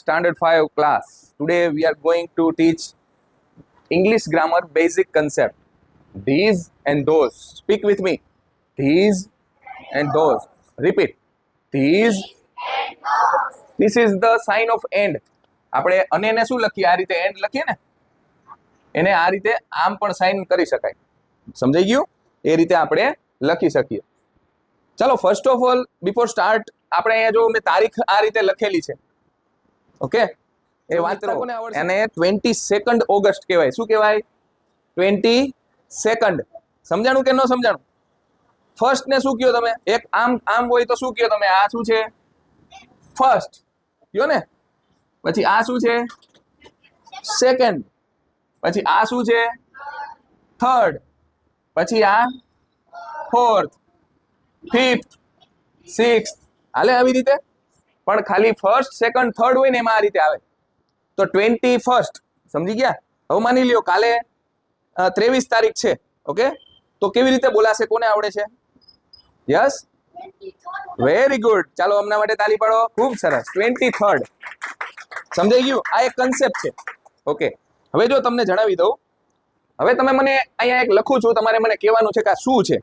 Standard 5 class. Today we are going to teach English grammar basic concept. These and those. Speak with me. These and those. Repeat. These. This is the sign of end. આપણે અને એને શું લખીએ આ રીતે and લખીએ ને એને આ રીતે આમ પણ સાઇન કરી શકાય સમજાઈ ગયું એ રીતે આપણે લખી શકીએ ચાલો first of all before start આપણે અહીંયા જો મેં તારીખ આ રીતે લખેલી છે ઓકે? એ વાત કરો. એને ટ્વેન્ટી સેકન્ડ ઓગસ્ટ કહેવાય. શું કહેવાય? ટ્વેન્ટી સેકન્ડ સમજાણું કે ન સમજાણું? ફર્સ્ટ ને શું કયો તમે? એક આમ આમ હોય તો શું કયો તમે? આ શું છે? ફર્સ્ટ કયો ને? પછી આ શું છે? સેકન્ડ પછી આ શું છે? થર્ડ પછી આ ફોર્થ ફિફ્થ સિક્સ હાલે આવી રીતે? પણ ખાલી ફર્સ્ટ સેકન્ડ થર્ડ હોય ને એમાં આ રીતે આવે. તો ટ્વેન્ટી ફર્સ્ટ સમજી ગયા? હવે માની લ્યો કાલે ત્રેવીસ તારીખ છે, ઓકે? તો કેવી રીતે બોલાશે? કોને આવડે છે? યસ? Very good. ચાલો હમણાં માટે તાલી પાડો. ખૂબ સરસ. ટ્વેન્ટી થર્ડ સમજાઈ ગયું? આ એક કન્સેપ્ટ છે. ઓકે. હવે જો તમને જણાવી દઉં. હવે તમે મને અહીંયા એક લખું છું. તમારે મને કહેવાનું છે કે આ શું છે?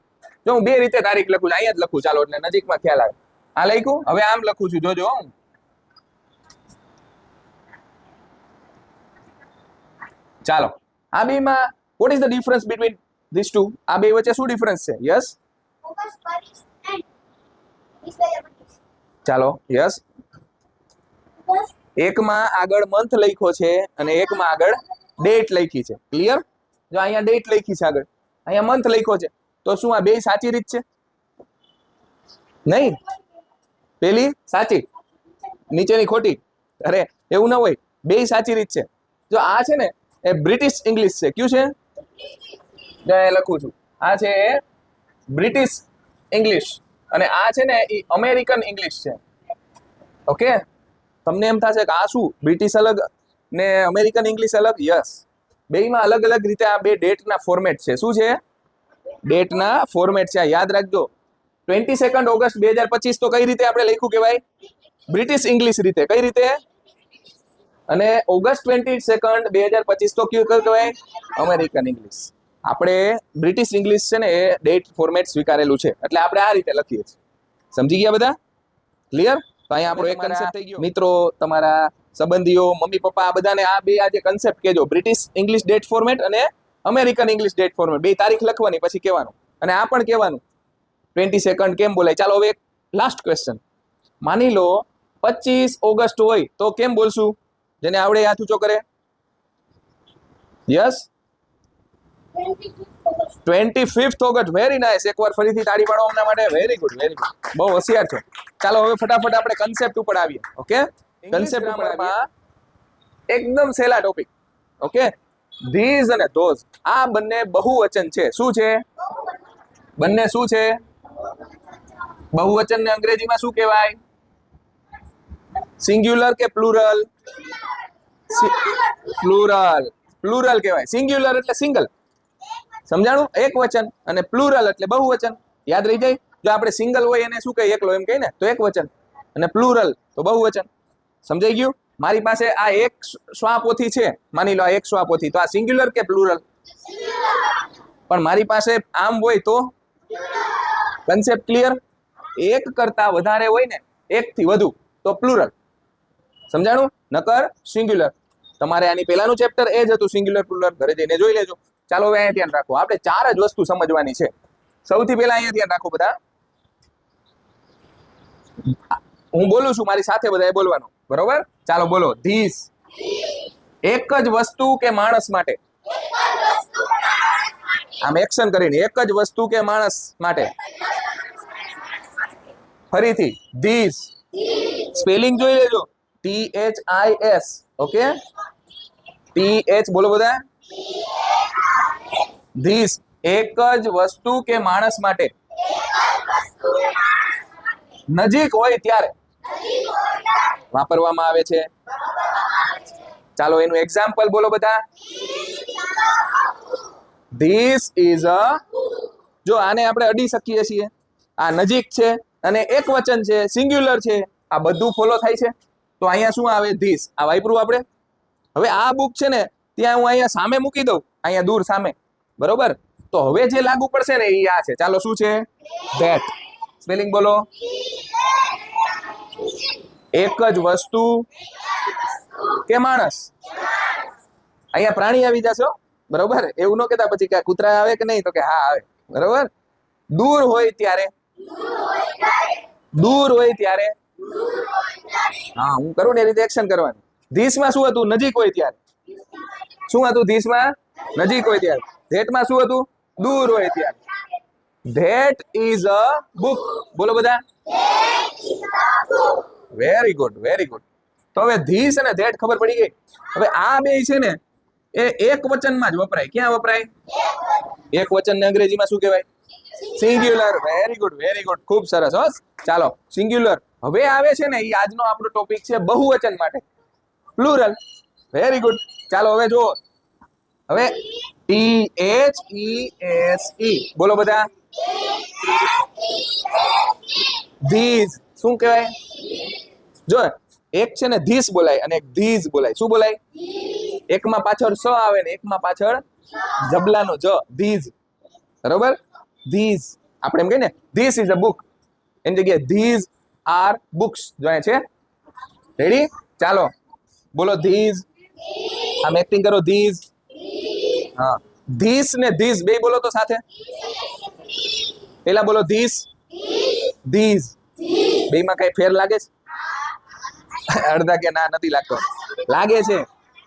જો હું બે રીતે તારીખ લખું છું. અહીંયા જ લખું. ચાલો, એટલે નજીકમાં ખ્યાલ આવે. આ લખ્યું હવે આમ લખું છું. જોજો, હું. ચાલો. આ બેમાં what is the difference between this two આ બે વચ્ચે શું ડિફરન્સ છે? યસ. ચાલો. યસ એકમાં આગળ મંથ લખ્યો છે અને એકમાં આગળ ડેટ લખી છે. ક્લિયર જો અહીંયા ડેટ લખી છે આગળ. અહીંયા મંથ લખ્યો છે. તો શું આ બે સાચી રીત છે? નહીં? પેલી? સાચી. નીચેની ખોટી. અરે, એવું ના હોય. બે સાચી રીત છે. જો આ છે ને, એ બ્રિટિશ ઇંગ્લિશ છે. કયું છે? અહીંયા લખું છું. આ છે બ્રિટિશ ઇંગ્લિશ. અને આ છે ને, એ અમેરિકન ઇંગ્લિશ છે. ઓકે? તમને એમ થશે કે આ શું? બ્રિટિશ અલગ ને અમેરિકન ઇંગ્લિશ અલગ? યસ. બેયમાં અલગ અલગ રીતે આ બે ડેટના ફોર્મેટ છે. શું છે? ડેટના ફોર્મેટ છે. યાદ રાખજો. ટ્વેન્ટી સેકન્ડ ઓગસ્ટ બે હજાર પચીસ તો કઈ રીતે આપણે લખ્યું કહેવાય? બ્રિટિશ ઇંગ્લિશ રીતે. કઈ રીતે? અને ઓગસ્ટ ટ્વેન્ટી સેકન્ડ બે હજાર પચીસ તો કયું કહેવાય? American English. આપણે બ્રિટિશ ઇંગ્લિશ છે ને એ ડેટ ફોર્મેટ સ્વીકારેલું છે. એટલે આપણે આ રીતે લખીએ છીએ. સમજી ગયા બધા? ક્લિયર તો અહીંયા આપણો એક કન્સેપ્ટ થઈ ગયો. મિત્રો તમારા સંબંધીઓ મમ્મી પપ્પા આ બધાને આ બે આ જે કન્સેપ્ટ કહેજો. બ્રિટિશ ઇંગ્લિશ ડેટ ફોર્મેટ અને અમેરિકન ઇંગ્લિશ ડેટ ફોર્મેટ. બે તારીખ લખવાની પછી કહેવાનું. અને આ પણ કહેવાનું. ટ્વેન્ટી સેકન્ડ કેમ બોલાય? ચાલો હવે એક લાસ્ટ ક્વેશ્ચન માની લો પચીસ ઓગસ્ટ હોય તો કેમ બોલશું? જેને આવડે હાથ ઊંચો કરે. Yes twenty fifth August. Very nice એકવાર ફરીથી તાળી પાડો અમના માટે. વેરી ગુડ વેરી ગુડ બહુ હોશિયાર છો. ચાલો હવે ફટાફટ આપણે કન્સેપ્ટ ઉપર આવીએ. ઓકે કન્સેપ્ટ ઉપર એકદમ સહેલા ટોપિક ઓકે ધીઝ અને ધોઝ આ બંને બહુવચન છે. શું છે? બંને શું છે? બહુવચનને અંગ્રેજીમાં શું કહેવાય? સિંગ્યુલર કે પ્લુરલ પ્લુરલ પ્લુરલ કહેવાય. સિંગ્યુલર એટલે સિંગલ સમજાણું? એક વચન અને પ્લુરલ એટલે બહુવચન. યાદ રહી જાય? જો આપણે સિંગલ હોય એને શું કહીએ? એકલો એમ કહીએ ને? તો એક વચન. અને પ્લુરલ તો બહુવચન. સમજાઈ ગયું? મારી પાસે આ એક શ્વાપોથી છે. માની લો આ એક શ્વાપોથી તો આ સિંગ્યુલર કે પ્લુરલ પણ મારી પાસે આમ હોય તો? કન્સેપ્ટ ક્લિયર એક કરતા વધારે હોય ને એક થી વધુ, તો પ્લુરલ સમજાણું? નકર સિંગ્યુલર તમારે આની પહેલાનું ચેપ્ટર એ જ હતું સિંગ્યુલર પ્લુરલ ઘરે જઈને જોઈ લેજો. ચાલો હવે ધ્યાન રાખો. આપણે ચાર જ વસ્તુ સમજવાની છે. સૌથી પહેલા અહીંયા ધ્યાન રાખો બધા. હું બોલું છું, મારી સાથે બધાએ બોલવાનું. બરોબર? ચાલો બોલો. ધીસ. એક જ વસ્તુ કે માણસ માટે? આમ એક્શન કરીને. એક જ વસ્તુ કે માણસ માટે? ફરીથી ધીસ. સ્પેલિંગ જોઈ લેજો. T H I S. Okay? T H બોલો બધા. ધીસ. એક જ વસ્તુ કે માણસ માટે? નજીક હોય ત્યારે. વાપરવામાં આવે છે. ચાલો એનું એક્ઝામ્પલ બોલો બધા. ધીસ ઇઝ અ જો આને આપણે અડી શકીએ છીએ. આ નજીક છે. અને એક વચન છે સિંગ્યુલર છે, આ બધું ફોલો થાય છે. તો અહીંયા શું આવે? ધીસ આ વાપરું આપણે. હવે આ બુક છે ને, ત્યાં હું અહીંયા સામે મૂકી દઉં. અહીંયા દૂર સામે. બરોબર? તો હવે જે લાગુ પડશે ને, એ આ છે. ચાલો, શું છે? ધેટ સ્પેલિંગ બોલો. એક જ વસ્તુ. કે માણસ? અહીંયા પ્રાણી આવી જશો બરોબર? એવું ન કહેતા પછી કે કૂતરા આવે કે નહીં? તો કે હા, આવે. બરોબર? દૂર હોય ત્યારે દૂર હોય ત્યારે. હા, હું કરું ને એ રીતે એક્શન કરવાનું. ધીસમાં શું હતું? નજીક હોય ત્યારે. શું હતું ધીસમાં? નજીક હોય ત્યારે. ધેટમાં શું હતું? દૂર હોય ત્યારે. That is a book. બોલો બધા. વેરી ગુડ વેરી ગુડ તો હવે ધીસ અને ધેટ ખબર પડી ગઈ. હવે આ બે છે ને, એ એક વચનમાં જ વપરાય. ક્યાં વપરાય? એક વચન ને અંગ્રેજીમાં શું કહેવાય? Singular very good very good ખૂબ સરસ, હો. ચાલો સિંગ્યુલર હવે આવે છે ને, એ આજનો આપણો ટોપિક છે બહુવચન માટે. પ્લુરલ વેરી ગુડ ચાલો, હવે જુઓ. હવે T H E S E બોલો બધા. ધીઝ શું કહેવાય? જો, એક છે ને ધીસ બોલાય અને એક ધીઝ બોલાય. શું બોલાય? એકમાં પાછળ સ આવે ને, એકમાં પાછળ જબલાનો જ. ધીઝ બરોબર? ધીઝ આપણે એમ કહીએ ને ધીસ ઇઝ અ બુક એની જગ્યાએ ધીઝ આર બુક્સ જો છે. રેડી ચાલો. બોલો ધીઝ આમ એક્ટિંગ કરો ધીઝ હા. ધીસ ને ધીઝ બે બોલો તો સાથે. પેલા બોલો ધીસ ધીઝ બે માં કઈ ફેર લાગે છે? અડધા કે ના, નથી લાગતો. લાગે છે.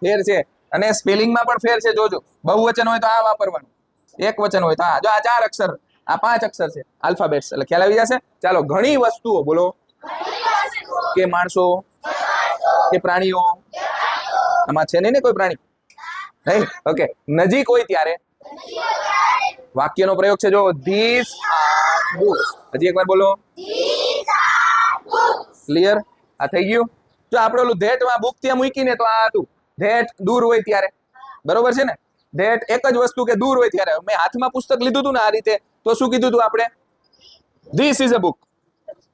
ફેર છે. અને સ્પેલિંગમાં પણ ફેર છે, જોજો. બહુવચન હોય તો આ વાપરવાનું. એક વચન હોય તો આ. જો આ ચાર અક્ષર. આ પાંચ અક્ષર છે આલ્ફાબેટ્સ એટલે ખ્યાલ આવી જશે? ચાલો, ઘણી વસ્તુઓ, બોલો. કે માણસો, કે પ્રાણીઓ. આમાં છે નહીં ને કોઈ પ્રાણી? નહીં? ઓકે નજીક હોય ત્યારે. વાક્યનો પ્રયોગ છે, જો ધીસ હજી એકવાર બોલો. ક્લિયર આ થઈ ગયું? જો, આપણે ઓલું ધેટમાં બુક ત્યાં મૂકીને તો આ હતું. ધેટ દૂર હોય ત્યારે. બરોબર છે ને? ધેટ એક જ વસ્તુ કે દૂર હોય ત્યારે. મેં હાથમાં પુસ્તક લીધું હતું ને આ રીતે, તો શું કીધું હતું આપણે? ધીસ ઇઝ અ બુક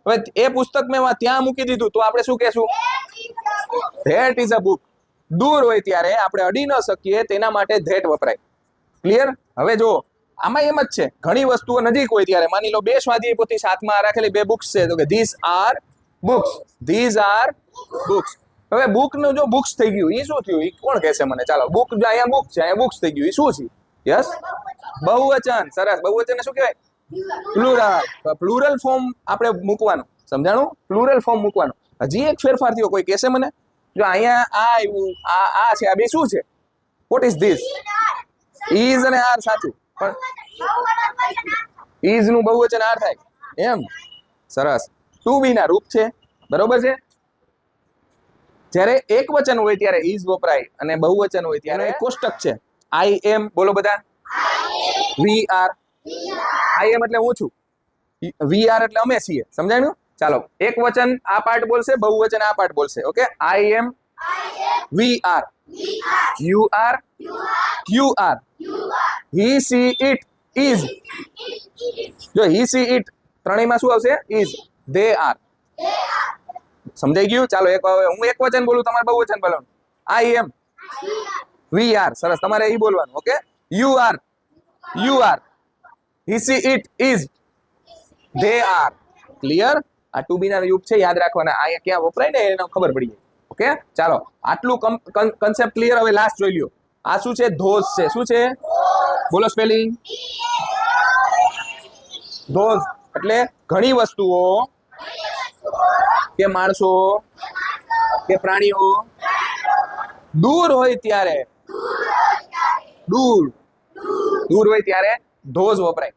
હવે એ પુસ્તક મેં ત્યાં મૂકી દીધું, તો આપણે શું કહેશું? ધેટ ઇઝ અ બુક દૂર હોય ત્યારે આપણે અડી ન શકીએ, તેના માટે ધેટ વપરાય. ક્લિયર હવે જો આમાં એમ જ છે. ઘણી વસ્તુઓ નજીક હોય ત્યારે. માની લો, બે સ્વાધ્યાય પોતે સાથમાં રાખેલી બે બુક્સ છે. તો કે this are books these are books હવે બુકનું જો બુક્સ થઈ ગયું એ શું થયું? એ કોણ કહેશે મને? ચાલો બુક અહીંયા બુક છે, અહીંયા બુક્સ થઈ ગયું એ શું છે? યસ બહુવચન, સરસ. બહુવચન શું કહેવાય? પ્લુરલ પ્લુરલ ફોર્મ આપણે મૂકવાનું. સમજાણું? પ્લુરલ ફોર્મ મૂકવાનું. હજી એક ફેરફાર થયો, કોઈ કહેશે મને? જો અહીંયા આ આવ્યું, આ આ છે, આ બે શું છે? વોટ ઇઝ ધીસ ઇઝ અને આર સાચું. પણ ઇઝનું બહુવચન આર થાય. એમ? સરસ. ટુ બી ના રૂપ છે. બરોબર છે? જ્યારે એક વચન હોય ત્યારે ઇઝ વપરાય અને બહુવચન હોય ત્યારે એક કોષ્ટક છે. આઈ એમ બોલો બધા. વી આર આઈ એમ એટલે હું છું. વી આર એટલે અમે છીએ. સમજાયું ચાલો એક વચન આ પાર્ટ બોલશે બહુવચન આ પાર્ટ બોલશે okay? I am we are you are you are he she it is જો હી સી ઇટ ત્રણેયમાં શું આવશે? ઇઝ દે આર સમજાઈ ગયું? ચાલો એક હું એક વચન બોલું, તમારે બહુવચન બોલવાનું. I am. We are. સરસ, તમારે એ બોલવાનું, okay? You are. You are. She it is. They are. Clear? આ ટુ બી ના યુગ છે, યાદ રાખવાના આ ક્યાં વપરાય ને એને ખબર પડી જાય. ઓકે? ચાલો, આટલું કન્સેપ્ટ ક્લિયર હવે લાસ્ટ જોઈ લ્યો. આ શું છે? ધોઝ છે. શું છે? બોલો સ્પેલિંગ ધોઝ એટલે ઘણી વસ્તુઓ કે માણસો, કે પ્રાણીઓ દૂર હોય ત્યારે, દૂર દૂર હોય ત્યારે ધોઝ વપરાય.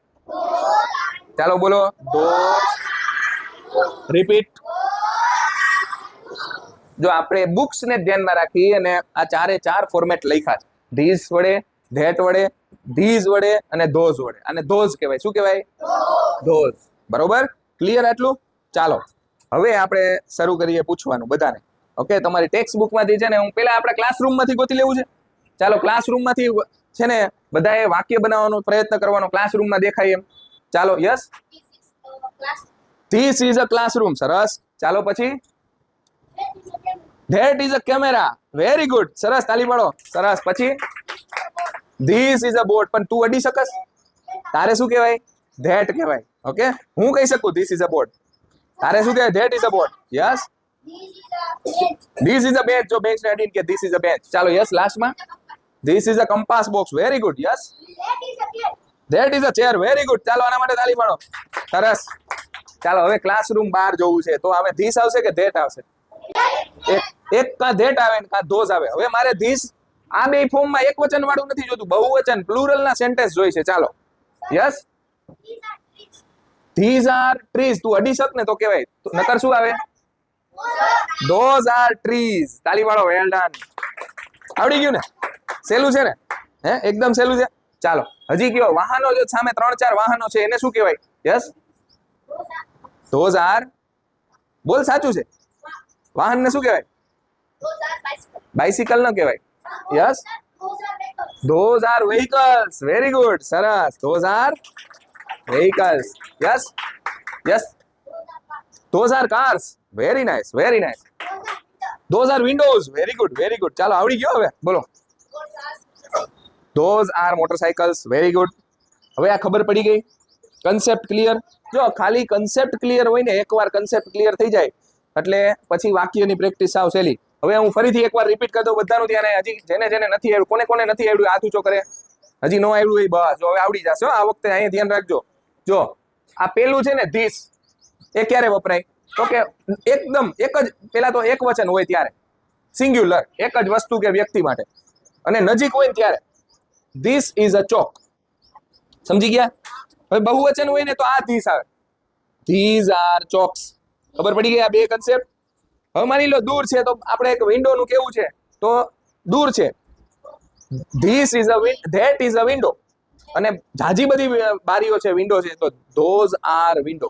ચાલો બોલો ધોઝ રિપીટ જો આપણે બુક્સ ને ધ્યાનમાં રાખી અને આ ચારે ચાર ફોર્મેટ લખ્યા છે. ધીઝ વડે ધેટ વડે ધીઝ વડે અને ધોઝ વડે. અને ધોઝ કહેવાય. શું કહેવાય? ધોઝ બરોબર? ક્લિયર આટલું? ચાલો. હવે આપણે શરૂ કરીએ પૂછવાનું બધાને. ઓકે તમારી ટેક્સ્ટ બુકમાંથી છે ને હું પેલા આપણે ક્લાસરૂમમાંથી ગોતી લેવું છે. ચાલો ક્લાસરૂમમાંથી છે ને બધાએ વાક્ય બનાવવાનો પ્રયત્ન કરવાનો. ક્લાસરૂમમાં દેખાય એમ. ચાલો yes this is a classroom સરસ. ચાલો પછી? That is a camera very good સરસ, તાલી પાડો. સરસ. પછી? ધીસ ઇઝ અ બોટ પણ તું અડી શકસ? તારે શું કહેવાય? ધેટ કહેવાય. ઓકે હું કહી શકું ધીસ ઇઝ અ બોટ તારે શું કહેવાય? That is a boat yes. This is a bench જો બેચ અડીને કે ધીસ ઇઝ અ બેચ ચાલો યસ લાસ્ટમાં this is a compass box very good yes. That is a chair very good ચાલો, આના માટે તાલી પાડો સરસ. ચાલો, હવે ક્લાસરૂમ બહાર જવું છે. તો હવે ધીસ આવશે કે ધેટ આવશે? એક કા ધેટ આવે ને કા ધોઝ આવે. હવે મારે ધીસ આ બે ફોર્મમાં એક વચન વાળું નથી જોતું. બહુવચન. પ્લુરલ ના સેન્ટેન્સ જોઈ છે. ચાલો. યસ. ધીઝ આર ટ્રીઝ તું અડી શક ને તો કહેવાય. નકર શું આવે? ધોઝ આર ટ્રીઝ તાલી પાડો વેલ ડન આવડી ગયું ને? સહેલું છે ને? હે? એકદમ સહેલું છે? ચાલો. હજી કયો? વાહનો જો સામે ત્રણ ચાર વાહનો છે, એને શું કહેવાય? યસ ધોઝ આર બોલ, સાચું છે? વાહન ને શું કહેવાય. બાઇસિકલ ન કહેવાય. Vehicles. Those are vehicles very good સરસ. Those are vehicles. Yes yes Those are cars. very nice very nice Those are windows. very good very good ચાલો, આવડી ગયો હવે? બોલો. Those are motorcycles. Very good હવે આ ખબર પડી ગઈ? કન્સેપ્ટ ક્લિયર જો, ખાલી કન્સેપ્ટ ક્લિયર હોય ને, એકવાર કન્સેપ્ટ ક્લિયર થઈ જાય, એટલે પછી વાક્યની પ્રેક્ટિસ સાવ હવે હું ફરીથી એકવાર રિપીટ કરી દઉં બધાનું ધ્યાન. હજી જેને જેને નથી આવ્યું કોને કોને નથી આવ્યું હાથ ઊંચો કરે? હજી નો આવ્યું એ બસ. હવે આવડી જશે. આ વખતે અહીંયા ધ્યાન રાખજો. જો, આ પેલું છે ને ધીસ, એ ક્યારે વપરાય? તો કે એકદમ, એક જ, પેલા તો એક વચન હોય ત્યારે. સિંગ્યુલર એક જ વસ્તુ કે વ્યક્તિ માટે. અને નજીક હોય ને ત્યારે. ધીસ ઇઝ અ ચોક સમજી ગયા? હવે બહુવચન હોય ને તો આ ધીસ આવે. ધીઝ આર ચોક્સ ખબર પડી ગઈ આ બે કન્સેપ્ટ હવે માની લો દૂર છે, તો આપણે એક વિન્ડો નું કેવું છે? તો દૂર છે. This is a that is a window અને જાજી બધી બારીઓ છે વિન્ડો છે, તો ધોઝ આર વિન્ડો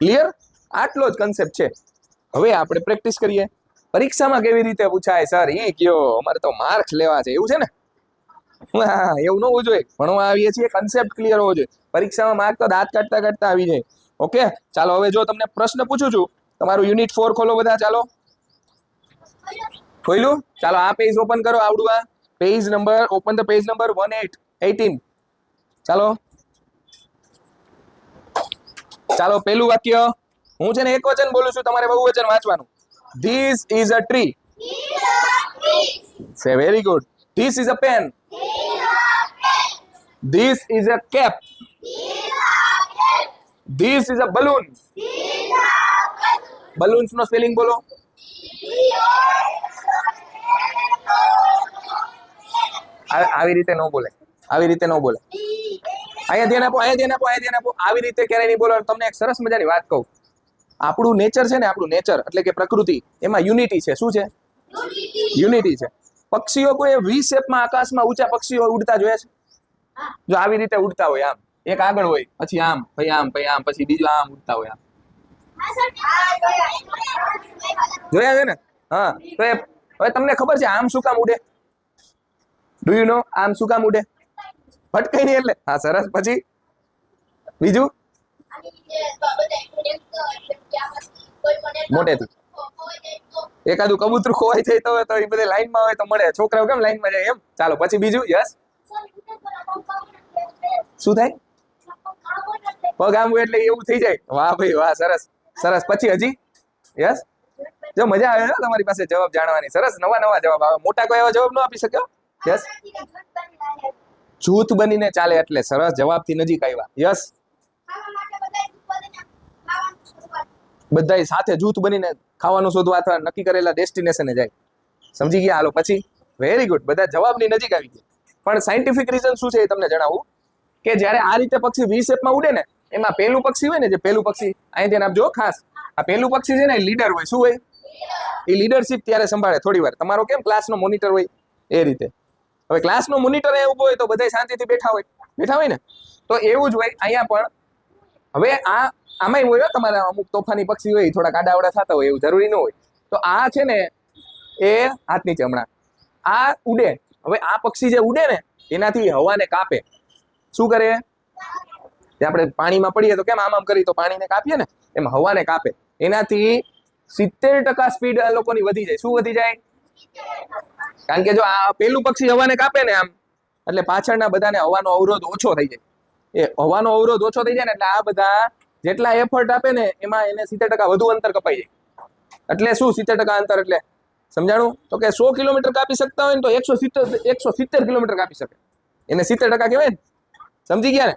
ક્લિયર આટલો જ કન્સેપ્ટ છે. હવે આપણે પ્રેક્ટિસ કરીએ. પરીક્ષામાં કેવી રીતે પૂછાય? સર એ કયો? અમારે તો માર્ક્સ લેવા છે. એવું છે ને? એવું ન હોવું જોઈએ. ભણવા આવીએ છીએ કન્સેપ્ટ ક્લિયર હોવો જોઈએ. પરીક્ષામાં માર્ક તો દાંત કાઢતા કાઢતા આવી જાય. ઓકે ચાલો, હવે જો તમને પ્રશ્ન પૂછું છું, તમારું યુનિટ ફોર ખોલો બધા, ચાલો. ખોલ્યું? ચાલો, આ પેજ ઓપન કરો, આવડું આ. Page number open the page number one eight eighteen ચાલો. ચાલો પેલું વાક્ય. હું છે ને એક વચન બોલું છું તમારે બહુ વચન વાંચવાનું. This is a tree. Say very good this is a pen. This is a cap. This is a balloon balloons no spelling બોલો. આવી રીતે ન બોલે. આવી રીતે ન બોલે. અહીંયા ધ્યાન આપો અહીંયા ધ્યાન આપો અહીંયા ધ્યાન આપો. આવી રીતે ક્યારેય નહીં બોલો તમને એક સરસ મજાની વાત કહું. આપણું નેચર છે ને, આપણું નેચર એટલે કે પ્રકૃતિ, એમાં યુનિટી છે. શું છે? યુનિટી છે. પક્ષીઓ કોઈ વી શેપમાં આકાશમાં ઊંચા પક્ષીઓ ઉડતા જોયા છે? જો આવી રીતે ઉડતા હોય આમ. એક આગળ હોય, પછી આમ પછી આમ પછી આમ, પછી બીજું આમ ઉડતા હોય આમ. જોયા છે ને? હા. તો એ, હવે તમને ખબર છે, આમ શું કામ ઉડે? ડુ યુ નો આમ શું કામ ઉડે? ભટકાઈ નહીં એટલે. હા, સરસ. પછી? બીજું? મોટેથી. એકાદું કબૂતરું ખોવાઈ જાય તો તો એ બધે લાઈનમાં હોય તો મળે. છોકરાઓ કેમ લાઈનમાં જાય એમ? ચાલો, પછી બીજું? યસ? શું થાય? પગ આમ એટલે એવું થઈ જાય. વાહ ભાઈ, વાહ, સરસ. સરસ. પછી હજી? યસ? જો મજા આવે હો તમારી પાસે જવાબ જાણવાની. સરસ. નવા નવા જવાબ આવે. મોટા કોઈ એવા જવાબ ન આપી શક્યો? યસ? જૂથ બનીને ચાલે એટલે સરસ જવાબથી નજીક આવ્યા. યસ. બધાય સાથે જૂથ બનીને ખાવાનું શોધવા અથવા નક્કી કરેલા ડેસ્ટિનેશને જાય. સમજી ગયા હાલો પછી? વેરી ગુડ બધા જવાબની નજીક આવી ગયા. પણ સાયન્ટિફિક રીઝન શું છે એ તમને જણાવું? કે જ્યારે આ રીતે પક્ષી વી શેપમાં ઉડે ને, એમાં પેલું પક્ષી હોય ને, જે પેલું પક્ષી અહીં ધ્યાન આપજો ખાસ, આ પેલું પક્ષી છે ને, એ લીડર હોય. શું હોય? એ લીડરશિપ ત્યારે સંભાળે થોડી વાર તમારો કેમ ક્લાસનો મોનિટર હોય? એ રીતે. હવે ક્લાસનો મોનિટર અહીંયા ઊભો હોય તો બધા શાંતિથી બેઠા હોય. બેઠા હોય ને? તો એવું જ હોય અહીંયા પણ. હવે આ, આમાંય હોય તમારા અમુક તોફાની પક્ષી હોય, થોડા કાડાવડા થતા હોય, એવું જરૂરી ન હોય. તો આ છે ને, એ હાથ નીચે હમણાં આ ઉડે. હવે આ પક્ષી જે ઉડે ને, એનાથી હવાને કાપે. શું કરે? આપણે પાણીમાં પડીએ તો કેમ આમ આમ કરી તો પાણીને કાપીએ ને, એમ હવાને કાપે. એનાથી સિત્તેર ટકા સ્પીડ આ લોકોની વધી જાય. શું વધી જાય? કારણ કે જો આ પેલું પક્ષી હવાને કાપે ને આમ, એટલે પાછળના બધાને હવાનો અવરોધ ઓછો થઈ જાય. એ હવાનો અવરોધ ઓછો થઈ જાય ને એટલે આ બધા જેટલા એફર્ટ આપે ને એમાં એને સિત્તેર ટકા વધુ અંતર કપાઈ જાય. એટલે શું સિત્તેર ટકા અંતર એટલે? સમજાણું? તો કે સો કિલોમીટર કાપી શકતા હોય ને તો એકસો સિત્તેર એકસો સિત્તેર કિલોમીટર કાપી શકે. એને સિત્તેર ટકા કહેવાય ને? સમજી ગયા ને?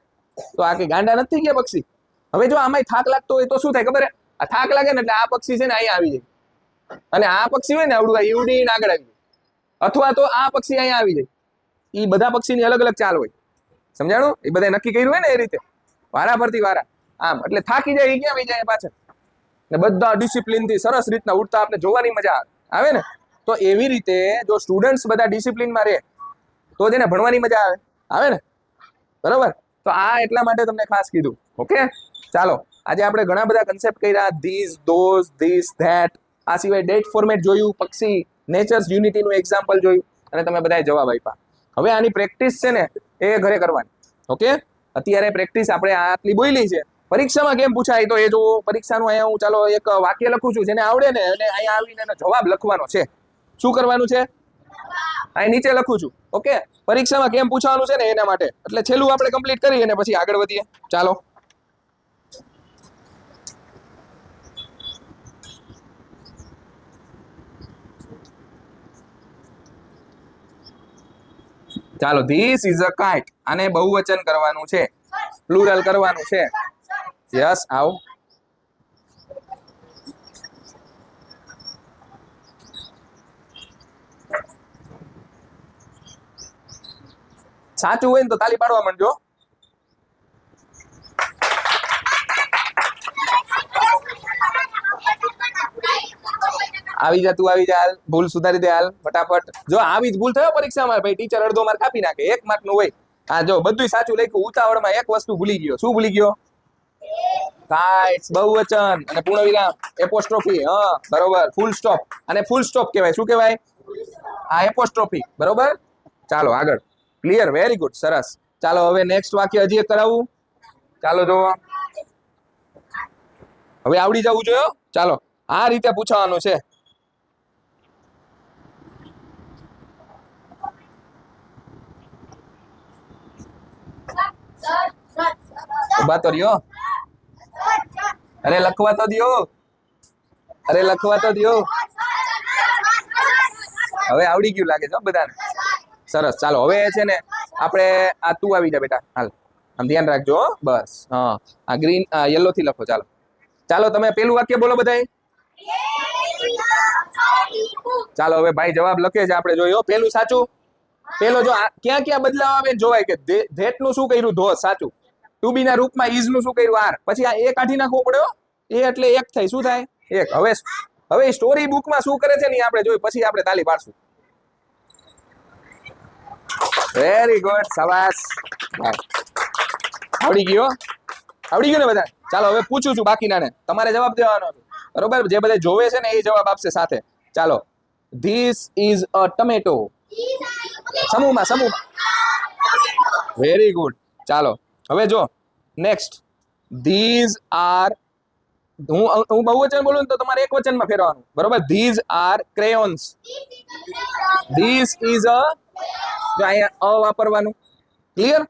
તો આ કે ગાંડા નથી ગયા પક્ષી? હવે જો આમાંય થાક લાગતો હોય તો શું થાય ખબર આ થાક લાગે ને એટલે આ પક્ષી છે ને અહીંયા આવી જાય. અને આ પક્ષી હોય ને આવડું ઈવડીને આગળ આવી જાય. અથવા તો આ પક્ષી અહીંયા આવી જાય. એ બધા પક્ષીની અલગ અલગ ચાલ હોય. સમજાણું? એ બધા નક્કી કર્યું હોય ને એ રીતે. વારા પરથી વારા. આમ, એટલે થાકી જાય એ ક્યાં આવી જાય પાછળ? ને બધા ડિસિપ્લિનથી સરસ રીતના ઉડતા આપણે જોવાની મજા આવે. ને? તો એવી રીતે જો સ્ટુડન્ટ્સ બધા ડિસિપ્લિનમાં રહે, તો એને ભણવાની મજા આવે. આવે ને? બરોબર? તો આ એટલા માટે તમને ખાસ કીધું. ઓકે? ચાલો. આજે આપણે ઘણા બધા કન્સેપ્ટ કર્યા. ધીસ ધોઝ ધીસ ધેટ આ સિવાય ડેટ ફોર્મેટ જોયું, પક્ષી નેચર્સ યુનિટીનું એક્ઝામ્પલ જોયું અને તમે બધાએ જવાબ આપ્યા. હવે આની પ્રેક્ટિસ છે ને એ ઘરે કરવાની. ઓકે અત્યારે પ્રેક્ટિસ આપણે આટલી બોલી છે. પરીક્ષામાં કેમ પૂછાય? તો એ જો પરીક્ષાનું અહીંયા હું ચાલો એક વાક્ય લખું છું જેને આવડે ને અને અહીંયા આવીને એનો જવાબ લખવાનો છે. શું કરવાનું છે? અહીં નીચે લખું છું. ઓકે પરીક્ષામાં કેમ પૂછવાનું છે ને એના માટે? એટલે છેલ્લું આપણે કમ્પ્લીટ કરીએ અને પછી આગળ વધીએ. ચાલો. ચાલો ધીસ ઇઝ અ કાઇટ આને બહુવચન કરવાનું છે. પ્લુરલ કરવાનું છે. યસ આવ. સાચું હોય ને તો તાલી પાડવા માંડજો. આવી જા, તું આવી જા ભૂલ સુધારી દે, હાલ, ફટાફટ. જો આવી જ ભૂલ થયો પરીક્ષામાં ભાઈ ટીચર અડધો માર્ક કાપી નાખે, એક માર્કનું હોય. હા, જો બધું સાચું લખ્યું, ઉતાવળમાં એક વસ્તુ ભૂલી ગયો. શું ભૂલી ગયો? કાઇટ્સ બહુવચન અને પૂર્ણ વિરામ એપોસ્ટ્રોફી હા, બરોબર ફૂલ સ્ટોપ અને ફૂલ સ્ટોપ કહેવાય, શું કહેવાય? આ એપોસ્ટ્રોફી બરોબર? ચાલો, આગળ. ક્લિયર વેરી ગુડ સરસ. ચાલો, હવે નેક્સ્ટ વાક્ય હજી એક કરાવું. ચાલો, જોવો. હવે આવડી જવું જોયો ચાલો, આ રીતે પૂછવાનું છે. ઊભા તો રહ્યો? અરે લખવા તો દ્યો. અરે લખવા તો દ્યો. હવે આવડી ગયું લાગે છે બધાને. સરસ. ચાલો, હવે છે ને આપણે આ તું આવી જા બેટા. હાલ. આમ ધ્યાન રાખજો. બસ. હા. આ ગ્રીન યલો થી લખો. ચાલો. ચાલો, તમે પેલું વાક્ય બોલો બધાય. ચાલો, હવે ભાઈ જવાબ લખે છે. આપણે જોયો પેલું સાચું. પેલો જો ક્યાં ક્યાં બદલાવ આવે જોવાય કે ધેટનું શું કર્યું? ધો, સાચું. ટુ બી ના રૂપમાં ઇઝનું શું કર્યું? આર. પછી આ એ કાઢી નાખવો પડ્યો? એ એટલે એક થાય શું થાય? એક. હવે હવે સ્ટોરી બુકમાં શું કરે છે ને આપણે જોઈ પછી આપણે તાલી પાડશું. વેરી ગુડ સવાસ આવડી ગયો આવડી ગયો ને બધા? ચાલો, હવે પૂછું છું બાકીનાને. તમારે જવાબ દેવાનો બરોબર? જે બધા જોવે છે ને એ જવાબ આપશે સાથે. ચાલો. ધીસ ઇઝ અ ટમેટો સમૂહમાં સમૂહમાં. વેરી ગુડ ચાલો. હવે જો નેક્સ્ટ ધીઝ આર હું હું બહુવચન બોલું તો તમારે એક વચનમાં ફેરવાનું બરોબર? These are crayons this is a જો અહીંયા અ વાપરવાનું. ક્લિયર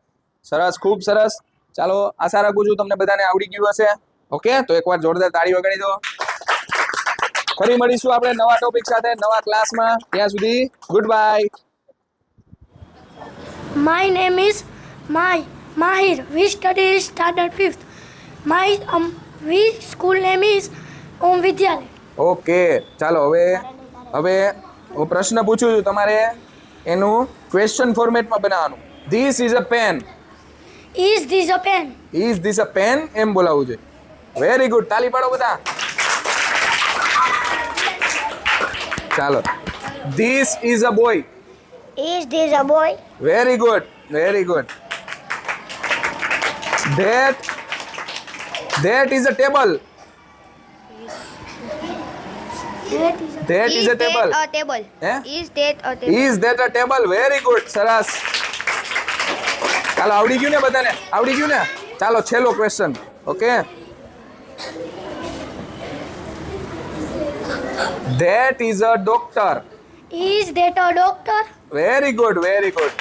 સરસ, ખૂબ સરસ. ચાલો, આશા રાખું છું તમને બધાને આવડી ગયું હશે. ઓકે? તો એકવાર જોરદાર તાળી વગાડી દો. ફરી મળીશું આપણે નવા ટોપિક સાથે, નવા ક્લાસમાં ત્યાં સુધી good bye my name is Mai. Mahir. We study standard fifth. My um we school name is Om Vidyalaya. Okay ચાલો હવે હવે હું પ્રશ્ન પૂછું છું તમારે એનું ક્વેશ્ચન ફોર્મેટમાં બનાવવાનું this is a pen Is this a pen? Is this a pen એમ બોલાવવું છે વેરી ગુડ તાલી પાડો બધા ચાલો this is a boy Is this a boy? Very good very good that that is a table That is a that is a table a table? Eh? Is that a table? Is that a very good સરસ ચાલો આવડી ગયું ને બધાને આવડી ગયું ને ચાલો છેલ્લો question okay That is a doctor. Is that a doctor? Very good, very good.